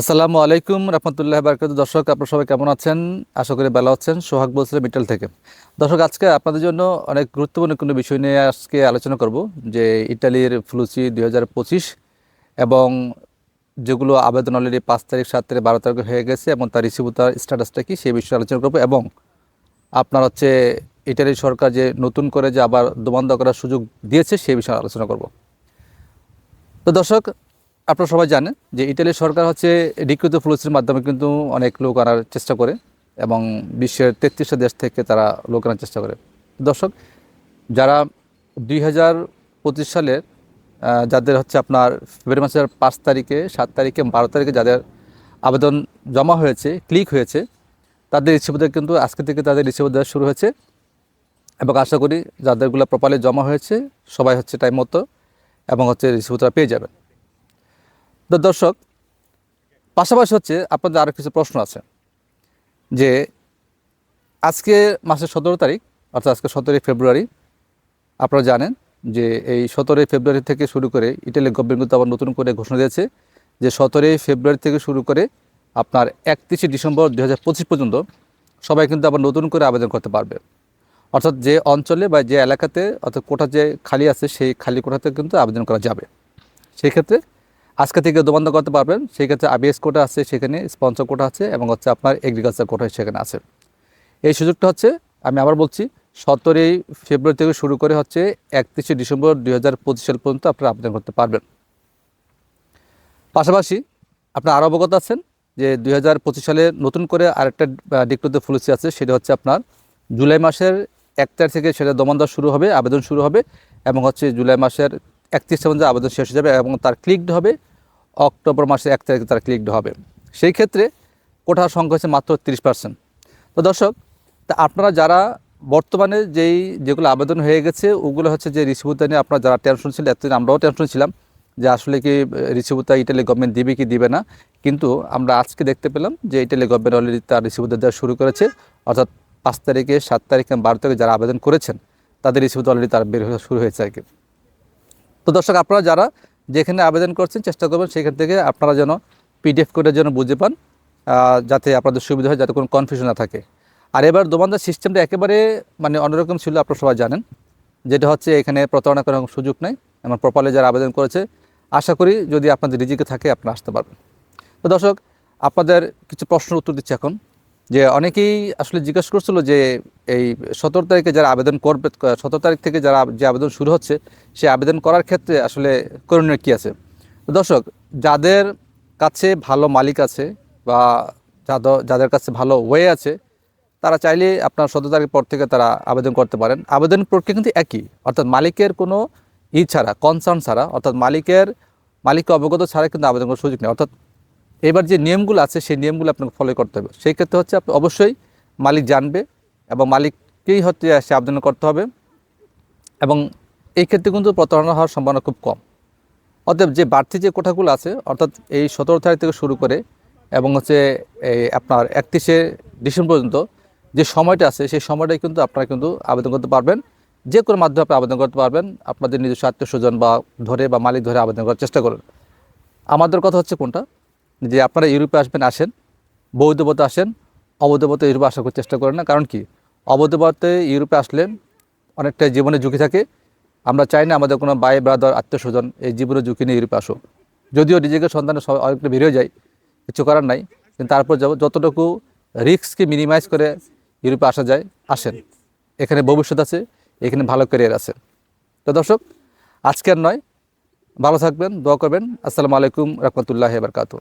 আসসালামু আলাইকুম, রহমতুল্লাহ বারকাত দর্শক, আপনারা সবাই কেমন আছেন? আশা করি ভালো আছেন। সোহাগ বলছিলাম মিটাল থেকে। দর্শক, আজকে আপনাদের জন্য অনেক গুরুত্বপূর্ণ কোনো বিষয় নিয়ে আজকে আলোচনা করব, যে ইটালির ফ্লুসি দু হাজার পঁচিশ এবং যেগুলো আবেদন অলরেডি পাঁচ তারিখ, সাত তারিখ, বারো তারিখ হয়ে গেছে এবং তার রিসিভুতার স্ট্যাটাসটা কি সেই বিষয়ে আলোচনা করব এবং আপনার হচ্ছে ইটালির সরকার যে নতুন করে যে আবার দোমান্দা করার সুযোগ দিয়েছে সেই বিষয়ে আলোচনা করব। তো দর্শক আপনারা সবাই জানেন যে ইটালির সরকার হচ্ছে রিক্রুত ফ্লুসির মাধ্যমে কিন্তু অনেক লোক আনার চেষ্টা করে এবং বিশ্বের তেত্রিশটা দেশ থেকে তারা লোক আনার চেষ্টা করে। দর্শক, যারা দুই হাজার পঁচিশ সালের যাদের হচ্ছে আপনার ফেব্রুয়ারি মাসের পাঁচ তারিখে, সাত তারিখে, বারো তারিখে যাদের আবেদন জমা হয়েছে, ক্লিক হয়েছে, তাদের রিসিভ কিন্তু আজকে থেকে তাদের রিসিভ দেওয়া শুরু হয়েছে এবং আশা করি যাদেরগুলো প্রপারলি জমা হয়েছে, সবাই হচ্ছে টাইম মতো এবং হচ্ছে রিসিভটা পেয়ে যাবেন। তো দর্শক, পাশাপাশি হচ্ছে আপনাদের আরও কিছু প্রশ্ন আছে, যে আজকে মাসের সতেরো তারিখ, অর্থাৎ আজকে সতেরোই ফেব্রুয়ারি, আপনারা জানেন যে এই সতেরোই ফেব্রুয়ারি থেকে শুরু করে ইটালি গভর্নমেন্ট কিন্তু আবার নতুন করে ঘোষণা দিয়েছে যে সতেরোই ফেব্রুয়ারি থেকে শুরু করে আপনার একত্রিশে ডিসেম্বর দু হাজার পঁচিশ পর্যন্ত সবাই কিন্তু আবার নতুন করে আবেদন করতে পারবে। অর্থাৎ যে অঞ্চলে বা যে এলাকাতে, অর্থাৎ কোটা যে খালি আছে, সেই খালি কোটাতে কিন্তু আবেদন করা যাবে। সেই ক্ষেত্রে আজকে থেকে দোবন্ধ করতে পারবেন। সেই ক্ষেত্রে আবিএস কোটা আছে সেখানে, স্পন্সর কোটা আছে এবং হচ্ছে আপনার এগ্রিকালচার কোটা সেখানে আছে। এই সুযোগটা হচ্ছে, আমি আবার বলছি, সতেরোই ফেব্রুয়ারি থেকে শুরু করে হচ্ছে একত্রিশে ডিসেম্বর দুই হাজার পঁচিশ সাল পর্যন্ত আপনারা আবেদন করতে পারবেন। পাশাপাশি আপনার আরও অবগত আছেন যে দুই হাজার পঁচিশ সালে নতুন করে আরেকটা ডিক্লোতে ফুলসি আছে, সেটা হচ্ছে আপনার জুলাই মাসের এক তারিখ থেকে সেটা দমন দেওয়া শুরু হবে, আবেদন শুরু হবে এবং হচ্ছে জুলাই মাসের একত্রিশ পর্যন্ত আবেদন শেষ হয়ে যাবে এবং তার ক্লিকড হবে অক্টোবর মাসের এক তারিখে তারা ক্লিকড হবে। সেই ক্ষেত্রে কোঠার সংখ্যা হচ্ছে মাত্র তিরিশ পার্সেন্ট তো দর্শক, তা আপনারা যারা বর্তমানে যেই যেগুলো আবেদন হয়ে গেছে, ওগুলো হচ্ছে যে রিসিভুতা নিয়ে আপনারা যারা টেনশন ছিল এতদিন আমরাও টেনশন ছিলাম যে আসলে কি রিসিভুতা ইটালি গভর্নমেন্ট দিবে কি দিবে না। কিন্তু আমরা আজকে দেখতে পেলাম যে ইটালি গভর্নমেন্ট অলরেডি তার রিসিভুতা দেওয়া শুরু করেছে। অর্থাৎ পাঁচ তারিখে, সাত তারিখে, বারো তারিখে যারা আবেদন করেছেন, তাদের রিসিভুতা অলরেডি তার বের শুরু হয়েছে আর কি। তো দর্শক, আপনারা যারা যেখানে আবেদন করছেন, চেষ্টা করবেন সেখান থেকে আপনারা যেন পিডিএফ করে যেন বুঝে পান যাতে আপনাদের সুবিধা হয়, যাতে কোনো কনফিউশন না থাকে। আর এবার দোমানদার সিস্টেমটা একেবারে মানে অন্যরকম ছিল, আপনারা সবাই জানেন। যেটা হচ্ছে, এখানে প্রতারণা করার সুযোগ নেই। এমন প্রপারলি যারা আবেদন করেছে, আশা করি যদি আপনাদের রিজিকে থাকে, আপনারা আসতে পারবেন। তো দর্শক, আপনাদের কিছু প্রশ্নের উত্তর দিচ্ছি এখন। যে অনেকেই আসলে জিজ্ঞাসা করছিল যে এই সতেরো তারিখে যারা আবেদন করবে, সতেরো তারিখ থেকে যারা যে আবেদন শুরু হচ্ছে, সে আবেদন করার ক্ষেত্রে আসলে করণীয় কী আছে? দর্শক, যাদের কাছে ভালো মালিক আছে বা যাদের যাদের কাছে ভালো ওয়ে আছে, তারা চাইলে আপনার সতেরো তারিখ পর থেকে তারা আবেদন করতে পারেন। আবেদন প্রক্রিয়া কিন্তু একই, অর্থাৎ মালিকের কোনো ই ছাড়া কনসার্ন ছাড়া, অর্থাৎ মালিকের, মালিককে অবগত ছাড়া কিন্তু আবেদন করার সুযোগ নেই। অর্থাৎ এবার যে নিয়মগুলো আছে, সেই নিয়মগুলো আপনাকে ফলো করতে হবে। সেই ক্ষেত্রে হচ্ছে আপনি অবশ্যই মালিক জানবে এবং মালিককেই হচ্ছে সে আবেদন করতে হবে এবং এই ক্ষেত্রে কিন্তু প্রতারণা হওয়ার সম্ভাবনা খুব কম। অতএব যে বাড়তি যে কোঠাগুলো আছে, অর্থাৎ এই সতেরো তারিখ থেকে শুরু করে এবং হচ্ছে এই আপনার একত্রিশে ডিসেম্বর পর্যন্ত যে সময়টা আছে, সেই সময়টাই কিন্তু আপনারা কিন্তু আবেদন করতে পারবেন। যে কোনো মাধ্যমে আপনি আবেদন করতে পারবেন। আপনাদের নিজস্ব আত্মীয় স্বজন বা ধরে বা মালিক ধরে আবেদন করার চেষ্টা করুন। আমাদের কথা হচ্ছে কোনটা? যে আপনারা ইউরোপে আসবেন, আসেন বৌদ্ধবত আসেন অবৈধপথে ইউরোপে আসার চেষ্টা করেন না। কারণ কি? অবৈধপথে ইউরোপে আসলে অনেকটা জীবনে ঝুঁকি থাকে। আমরা চাই না আমাদের কোনো বাই ব্রাদার আত্মীয় স্বজন এই জীবনের ঝুঁকি নিয়ে ইউরোপে আসো যদিও নিজেকে সন্তানের সব অনেকটা বেরিয়ে যায়, কিছু করার নাই, কিন্তু তারপর যতটুকু রিস্ককে মিনিমাইজ করে ইউরোপে আসা যায়, আসেন। এখানে ভবিষ্যৎ আছে, এখানে ভালো ক্যারিয়ার আছে। তো দর্শক আজকের নয়। ভালো থাকবেন, দোয়া করবেন। আসসালামু আলাইকুম, রহমতুল্লাহ বারকাতু